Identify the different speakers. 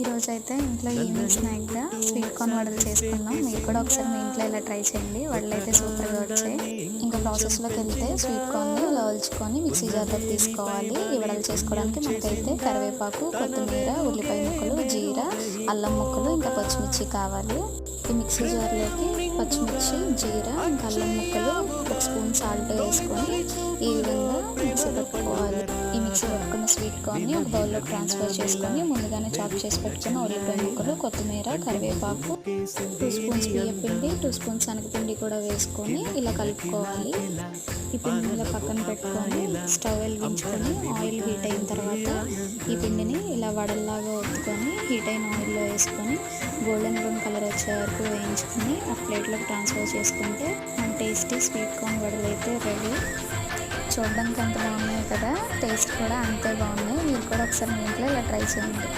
Speaker 1: ఈరోజు అయితే ఇంట్లో ఈవినింగ్ స్నాక్గా స్వీట్ కార్న్ వడలు చేసుకున్నాం. మీరు కూడా ఒకసారి మీ ఇంట్లో ఇలా ట్రై చేయండి. వడలు అయితే సూపర్గా వచ్చాయి. ఇంకా ప్రాసెస్లోకి వెళ్తే స్వీట్ కార్న్ని ఇలా ఒలుచుకొని మిక్సీ జార్లోకి తీసుకోవాలి. ఈ వడలు చేసుకోవడానికి మనకైతే కరివేపాకు కొత్తిమీర ఉల్లిపాయ ముక్కలు జీర అల్లం ముక్కలు ఇంకా పచ్చిమిర్చి కావాలి. ఈ మిక్సీ జార్లోకి పచ్చిమిర్చి జీర ఇంకా అల్లం ముక్కలు ఒక స్పూన్ సాల్ట్ వేసుకొని ఈ విధంగా పెట్టుకున్న ఒక బౌల్లో ట్రాన్స్ఫర్ చేసుకొని ముందుగానే చాప్ చేసి పెట్టుకున్న ఉల్లిపాయ ముక్కలు కొత్తిమీర కరివేపాకు టూ స్పూన్స్ బియ్య పిండి టూ స్పూన్స్ శనగపిండి కూడా వేసుకొని ఇలా కలుపుకోవాలి. ఈ పిండిని ఇలా పక్కన పెట్టుకొని స్టవ్ వెలిగించుకొని ఆయిల్ హీట్ అయిన తర్వాత ఈ పిండిని ఇలా వడల్లాగా ఒత్తుకొని హీట్ అయిన ఆయిల్లో వేసుకొని గోల్డెన్ బ్రౌన్ కలర్ వచ్చే వరకు వేయించుకొని ఒక ప్లేట్లోకి ట్రాన్స్ఫర్ చేసుకుంటే మన టేస్టీ స్వీట్ కార్న్ వడలు అయితే రెడీ. చూడడానికి ఎంత బాగున్నాయి కదా. టేస్ట్ కూడా అంతే బాగున్నాయి. మీరు కూడా ఒకసారి మీ ఇంట్లో ఇలా ట్రై చేయండి.